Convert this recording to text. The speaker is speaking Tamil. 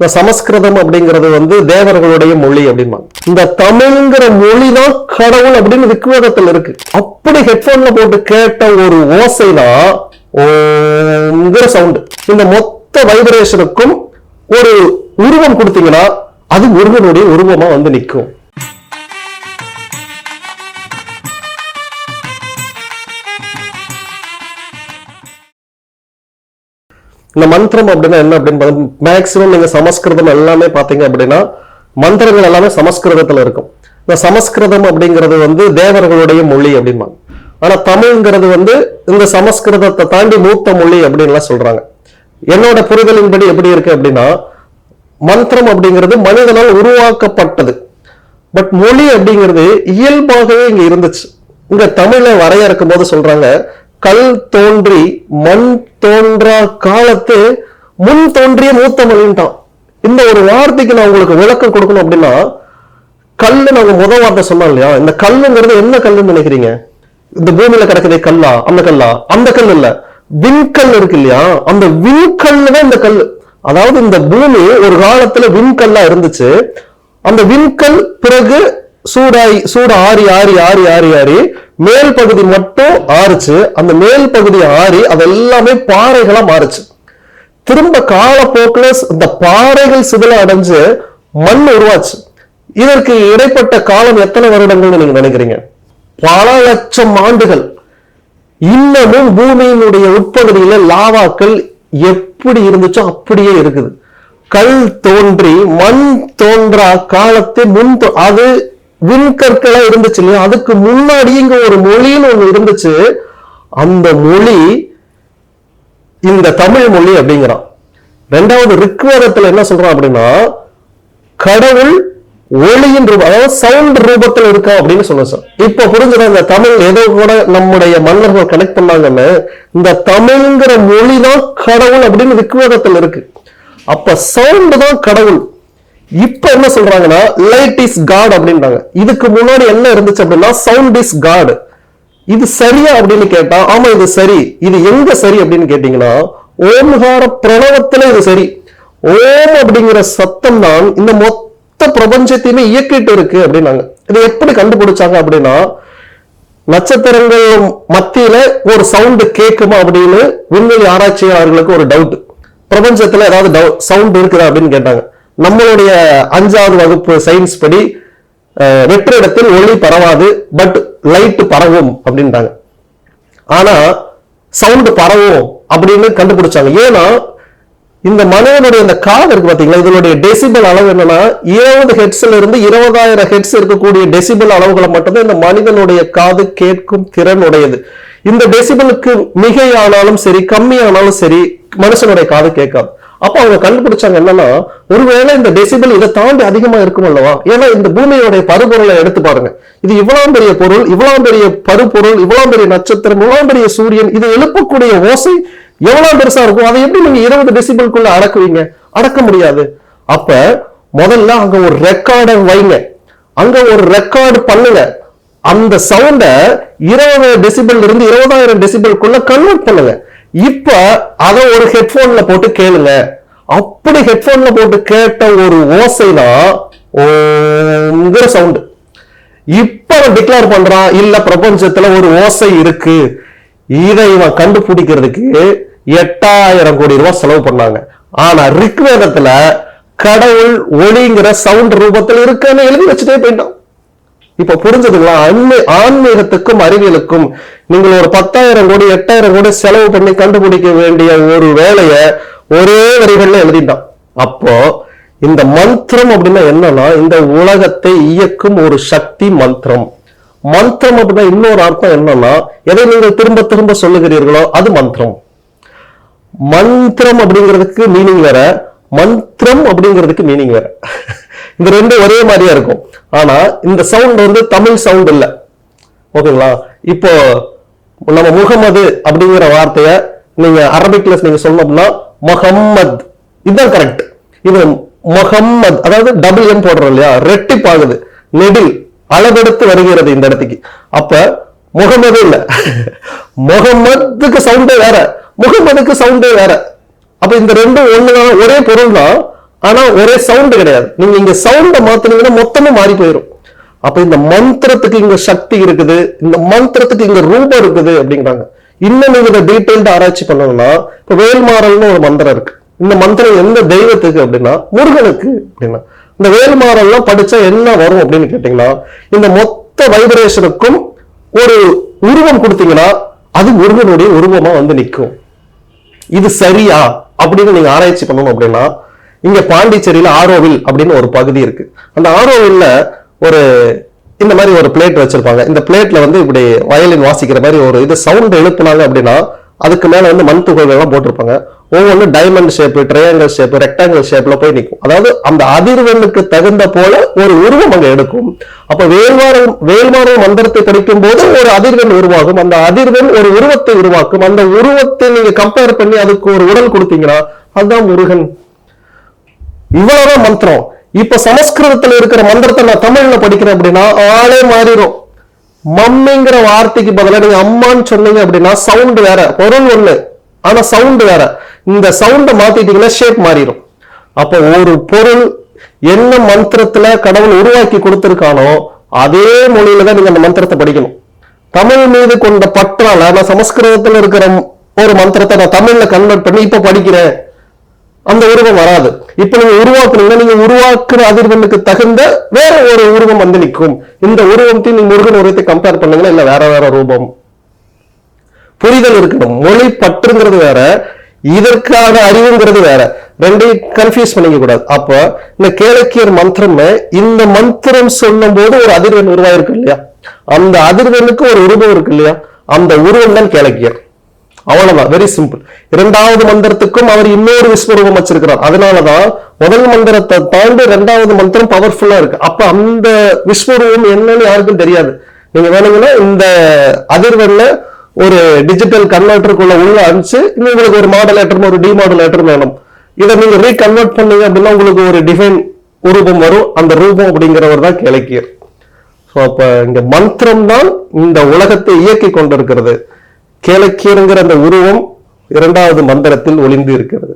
இந்த சமஸ்கிருதம் அப்படிங்கிறது வந்து தேவர்களுடைய மொழி அப்படிம்பாங்க. இந்த தமிழ்ங்கிற மொழி தான் கடவுள் அப்படின்னு ரிக்வேதத்தில் இருக்கு. அப்படி ஹெட்போன்ல போட்டு கேட்ட ஒரு ஓசைதான் ஓங்கிற சவுண்ட் இந்த மொத்த வைப்ரேஷனுக்கும் ஒரு உருவம் கொடுத்தீங்கன்னா அது முருகனுடைய உருவமா வந்து நிற்கும். இந்த மந்திரம் அப்படின்னா என்ன அப்படின்னு மேக்சிமம் நீங்க சமஸ்கிருதம் எல்லாமே பாத்தீங்க அப்படின்னா மந்திரங்கள் எல்லாமே சமஸ்கிருதத்துல இருக்கும். இந்த சமஸ்கிருதம் அப்படிங்கிறது வந்து தேவர்களுடைய மொழி அப்படிம்பாங்க. ஆனா தமிழ்ங்கிறது வந்து இந்த சமஸ்கிருதத்தை தாண்டி மூத்த மொழி அப்படின்லாம் சொல்றாங்க. என்னோட புரிதலின்படி எப்படி இருக்கு அப்படின்னா மந்திரம் அப்படிங்கிறது மனிதனால் உருவாக்கப்பட்டது. பட் மொழி அப்படிங்கிறது இயல்பாகவே இங்க இருந்துச்சு. இங்க தமிழை வரையறுக்கும் போது சொல்றாங்க கல் தோன்றி மண் தோன்றா காலத்து முன் தோன்றிய மூத்த மொழின்ட்டான் இந்த ஒரு வார்த்தைக்கு நான் உங்களுக்கு விளக்கம் கொடுக்கணும் அப்படின்னா கல்லு நாங்க முத வார்த்தை சொன்னோம் இல்லையா? இந்த கல்லுங்கிறது என்ன கல்லுன்னு நினைக்கிறீங்க? இந்த பூமியில கிடக்குதே கல்லா அந்த கல்லா? அந்த கல் இல்ல. விண்கல் இருக்கு இல்லையா? அந்த விண்கல் தான் இந்த கல். அதாவது இந்த பூமி ஒரு காலத்துல விண்கல்லா இருந்துச்சு. அந்த விண்கல் பிறகு சூடாய் சூடு ஆறி ஆறி ஆறி ஆறி ஆறி மேல் பகுதி மட்டும் ஆறுச்சு. அந்த மேல் பகுதி ஆறி அதெல்லாமே பாறைகளா மாறுச்சு. திரும்ப காலப்போக்கில் இந்த பாறைகள் சிதில அடைஞ்சு மண் உருவாச்சு. இதற்கு இடைப்பட்ட காலம் எத்தனை வருடங்கள்னு நீங்க நினைக்கிறீங்க? பல லட்சம் ஆண்டுகள். இன்னமும் பூமியினுடைய உட்பகுதியில லாவாக்கள் எப்படி இருந்துச்சோ அப்படியே இருக்குது. கல் தோன்றி மண் தோன்றா காலத்தை முன் தோ- அது விண்கற்களா இருந்துச்சு இல்லையா? அதுக்கு முன்னாடி இங்க ஒரு மொழின்னு ஒண்ணு இருந்துச்சு. அந்த மொழி இந்த தமிழ் மொழி அப்படிங்கிறான். ரெண்டாவது ரிக்வேதத்துல என்ன சொல்றான் அப்படின்னா கடவுள் ஒளியின் ரூபம் அதாவது சவுண்ட் ரூபத்தில் இருக்கா அப்படின்னு சொல்ல இப்ப புரிஞ்சுதா இந்த தமிழ் ஏதோ கூட நம்முடைய மன்னர்கள் கனெக்ட் பண்ணாங்கன்னு? இந்த தமிழ்ங்கிற மொழி தான் கடவுள் அப்படின்னு ரிக்வேதத்தில் இருக்கு. அப்ப சவுண்ட் தான் கடவுள். இப்ப என்ன சொல்றாங்கன்னா லைட் இஸ் காட் அப்படின்றாங்க. இதுக்கு முன்னாடி என்ன இருந்துச்சு அப்படின்னா சவுண்ட் இஸ் காட் இது சரியா அப்படின்னு கேட்டா ஆமா இது சரி. இது எங்க சரி அப்படின்னு கேட்டீங்கன்னா ஓம்கார பிரணவத்துல இது சரி. ஓம் அப்படிங்கிற சத்தம் தான் இந்த மொத்த பிரபஞ்சத்தையுமே இயக்கிட்டு இருக்கு அப்படின்னாங்க. இது எப்படி கண்டுபிடிச்சாங்க அப்படின்னா நட்சத்திரங்கள் மத்தியில ஒரு சவுண்டு கேட்குமா அப்படின்னு விண்வெளி ஆராய்ச்சியாளர்களுக்கு ஒரு டவுட் பிரபஞ்சத்துல ஏதாவது சவுண்ட் இருக்குதா அப்படின்னு கேட்டாங்க. நம்மளுடைய அஞ்சாவது வகுப்பு சயின்ஸ் படி வெற்றிடத்தில் ஒளி பரவாது பட் லைட் பரவும் அப்படின்றாங்க. ஆனா சவுண்டு பரவும் அப்படின்னு கண்டுபிடிச்சாங்க. ஏன்னா இந்த மனிதனுடைய இந்த காது இருக்கு பாத்தீங்களா? இதனுடைய டெசிபிள் அளவு என்னன்னா இருபது ஹெட்ஸ்ல இருந்து இருபதாயிரம் ஹெட்ஸ் இருக்கக்கூடிய டெசிபிள் அளவுகளை மட்டும்தான் இந்த மனிதனுடைய காது கேட்கும் திறன் உடையது. இந்த டெசிபிளுக்கு மிகையானாலும் சரி கம்மியானாலும் சரி மனுஷனுடைய காது கேட்காது. அப்ப அவங்க கண்டுபிடிச்சாங்க என்னன்னா ஒருவேளை இந்த டெசிபிள் இதை தாண்டி அதிகமா இருக்கும் அல்லவா? ஏன்னா இந்த பூமியோடைய பருப்பொருளை எடுத்து பாருங்க. இது இவ்வளவு பெரிய பொருள் இவ்வளவு பெரிய பருப்பொருள் இவ்வளவு பெரிய நட்சத்திரம் இவ்வளவு பெரிய சூரியன் இது எழுப்பக்கூடிய ஓசை எவ்வளவு பெருசா இருக்கும்? அதை எப்படி நீங்க இருபது டெசிபிள்குள்ள அடக்குவீங்க? அடக்க முடியாது. அப்ப முதல்ல அங்க ஒரு ரெக்கார்டை வைங்க. அங்க ஒரு ரெக்கார்டு பண்ணுங்க. அந்த சவுண்ட இருபது டெசிபிள் இருந்து இருபதாயிரம் டெசிபிள்குள்ள கன்வெர்ட் பண்ணுங்க. இப்ப அதை ஒரு ஹெட்ஃபோன்ல போட்டு கேளுங்க. அப்படி ஹெட்ஃபோன்ல போட்டு கேட்ட ஒரு ஓசைதான் ஓங்கிற சவுண்டு இப்ப அவன் டிக்ளேர் பண்றான் இல்ல பிரபஞ்சத்துல ஒரு ஓசை இருக்கு. இதை இவன் கண்டுபிடிக்கிறதுக்கு எட்டாயிரம் கோடி ரூபாய் செலவு பண்ணாங்க. ஆனா ரிக்வேதத்துல கடவுள் ஒளிங்கிற சவுண்ட் ரூபத்தில் இருக்குன்னு எழுதி வச்சுட்டே போயிட்டான். இப்ப புரிஞ்சதுங்களா? அன்மை ஆன்மீகத்துக்கும் அறிவியலுக்கும் நீங்கள் ஒரு பத்தாயிரம் கோடி எட்டாயிரம் கோடி செலவு பண்ணி கண்டுபிடிக்க வேண்டிய ஒரு வேலையை ஒரே வரிகள்ல எழுதிட்டான். அப்போ இந்த மந்திரம் அப்படின்னா என்னன்னா இந்த உலகத்தை இயக்கும் ஒரு சக்தி மந்திரம். மந்திரம் அப்படின்னா இன்னொரு அர்த்தம் என்னன்னா எதை நீங்கள் திரும்ப திரும்ப சொல்லுகிறீர்களோ அது மந்திரம். மந்திரம் அப்படிங்கிறதுக்கு மீனிங் வேற மந்திரம் அப்படிங்கிறதுக்கு மீனிங் வேற. இந்த ரெண்டும் ஒரே மாதிரியா இருக்கும். ஆனா இந்த சவுண்ட் வந்து தமிழ் சவுண்ட் இல்ல. ஓகேங்களா? இப்போ நம்ம முகமது அப்படிங்கிற வார்த்தைய நீங்க அரபிக்ல நீங்க சொன்னோம்னா முகம்மத். இதுதான் கரெக்ட் இது முகம்மது அதாவது டபுள் எம் போடுறோம் இல்லையா? ரெட்டிப்பாகுது நெடில் அளவெடுத்து வருகிறது இந்த இடத்துக்கு. அப்ப முகமது இல்ல. முகம்மதுக்கு சவுண்டே வேற. முகமதுக்கு சவுண்டே வேற. அப்ப இந்த ரெண்டும் ஒண்ணுதான் ஒரே பொருள் தான் ஆனா ஒரே சவுண்டு கிடையாது. நீங்க இங்க சவுண்டை மாத்துனீங்கன்னா மொத்தமும் மாறி போயிடும் அப்ப இந்த மந்திரத்துக்கு இங்க சக்தி இருக்குது இந்த மந்திரத்துக்கு இங்க ரூபம் இருக்குது அப்படிங்கிறாங்க இன்னும் நீங்க இதை டீட்டெயில்டு ஆராய்ச்சி பண்ணணும்னா இப்ப வேல்மாறல்னு ஒரு மந்திரம் இருக்கு. இந்த மந்திரம் எந்த தெய்வத்துக்கு அப்படின்னா முருகனுக்கு அப்படின்னா. இந்த வேல்மாறல்லாம் படிச்சா என்ன வரும் அப்படின்னு கேட்டீங்கன்னா இந்த மொத்த வைப்ரேஷனுக்கும் ஒரு உருவம் கொடுத்தீங்கன்னா அது முருகனுடைய உருவமா வந்து நிற்கும். இது சரியா அப்படின்னு நீங்க ஆராய்ச்சி பண்ணணும் அப்படின்னா இங்க பாண்டிச்சேரியில ஆரோவில் அப்படின்னு ஒரு பகுதி இருக்கு. அந்த ஆரோவில்ல ஒரு இந்த மாதிரி ஒரு பிளேட் வச்சிருப்பாங்க. இந்த பிளேட்ல வந்து இப்படி வயலின் வாசிக்கிற மாதிரி ஒரு இது சவுண்ட் எழுப்புனாங்க அப்படின்னா அதுக்கு மேல வந்து மண் துகள்கள் எல்லாம் போட்டிருப்பாங்க ஒவ்வொன்றும் diamond shape triangle shape rectangle ஷேப்ல போய் நிற்கும் அதாவது அந்த அதிர்வெண்ணுக்கு தகுந்த போல ஒரு உருவம் அங்க எடுக்கும். அப்ப வேல்வாரம் வேல்மாறல் மந்திரத்தை படிக்கும் போது ஒரு அதிர்வெண் உருவாகும். அந்த அதிர்வெண் ஒரு உருவத்தை உருவாக்கும். அந்த உருவத்தை நீங்க கம்பேர் பண்ணி அதுக்கு ஒரு உடல் கொடுத்தீங்கன்னா அதுதான் முருகன். இவ்வளவுதான் மந்திரம். இப்ப சமஸ்கிருதத்துல இருக்கிற மந்திரத்தை நான் தமிழ்ல படிக்கிறேன் அப்படின்னா ஆளே மாறிடும் மம்மிங்கிற வார்த்தைக்கு பதிலாக நீங்க அம்மான்னு சொன்னீங்க அப்படின்னா சவுண்ட் வேற பொருள் ஒண்ணு. ஆனா சவுண்ட் வேற. இந்த சவுண்ட மாத்திட்டீங்கன்னா ஷேப் மாறிடும் அப்போ ஒரு பொருள் என்ன மந்திரத்துல கடவுள் உருவாக்கி கொடுத்திருக்கானோ அதே மொழியில தான் நீங்க அந்த மந்திரத்தை படிக்கணும். தமிழ் மீது கொண்ட பற்றால நான் சமஸ்கிருதத்துல இருக்கிற ஒரு மந்திரத்தை நான் தமிழ்ல கன்வெர்ட் பண்ணி இப்ப படிக்கிறேன். அந்த உருவம் வராது. இப்ப நீங்க உருவாக்குனீங்கன்னா நீங்க உருவாக்குற அதிர்வெண்ணுக்கு தகுந்த வேற ஒரு உருவம் வந்து நிற்கும். இந்த உருவத்தை நீங்க முருகன் உருவத்தை கம்பேர் பண்ணுங்க இல்ல வேற வேற ரூபம்? புரிதல் இருக்கணும். மொழி பற்றுங்கிறது வேற இதற்கான அறிவுங்கிறது வேற. ரெண்டையும் கன்ஃபியூஸ் பண்ணிக்க கூடாது. அப்ப இந்த கேளக்கியர் மந்திரமே இந்த மந்திரம் சொல்லும் போது ஒரு அதிர்வெண் உருவாயிருக்கு இல்லையா? அந்த அதிர்வெண்ணுக்கு ஒரு உருவம் இருக்கு இல்லையா? அந்த உருவம் தான் கேளக்கியர். அவ்வளவுதான். வெரி சிம்பிள் இரண்டாவது மந்திரத்துக்கும் அவர் இன்னொரு விஸ்வரூபம் வச்சிருக்கிறார். அதனாலதான் முதல் மந்திரத்தை தாண்டி இரண்டாவது மந்திரம் பவர்ஃபுல்லா இருக்கு. அப்ப அந்த விஸ்வரூபம் என்னன்னு யாருக்கும் தெரியாது. நீங்க வேணுங்கன்னா இந்த அதிர்வெண்ல ஒரு டிஜிட்டல் கன்வெர்டருக்குள்ள உள்ள அனுப்பிச்சு இன்னும் உங்களுக்கு ஒரு மாடலேட்டர் ஒரு டிமாடுலேட்டர் வேணும். இதை நீங்க ரீகன்வெர்ட் பண்ணீங்க அப்படின்னா உங்களுக்கு ஒரு டிஃபைன் உருவம் வரும். அந்த ரூபம் அப்படிங்கிறவர் தான் கிழக்கியர் ஸோ அப்போ இங்க மந்திரம் தான் இந்த உலகத்தை இயக்கி கொண்டிருக்கிறது. கேளக்கியருங்கிற அந்த உருவம் இரண்டாவது மந்திரத்தில் ஒளிந்து இருக்கிறது.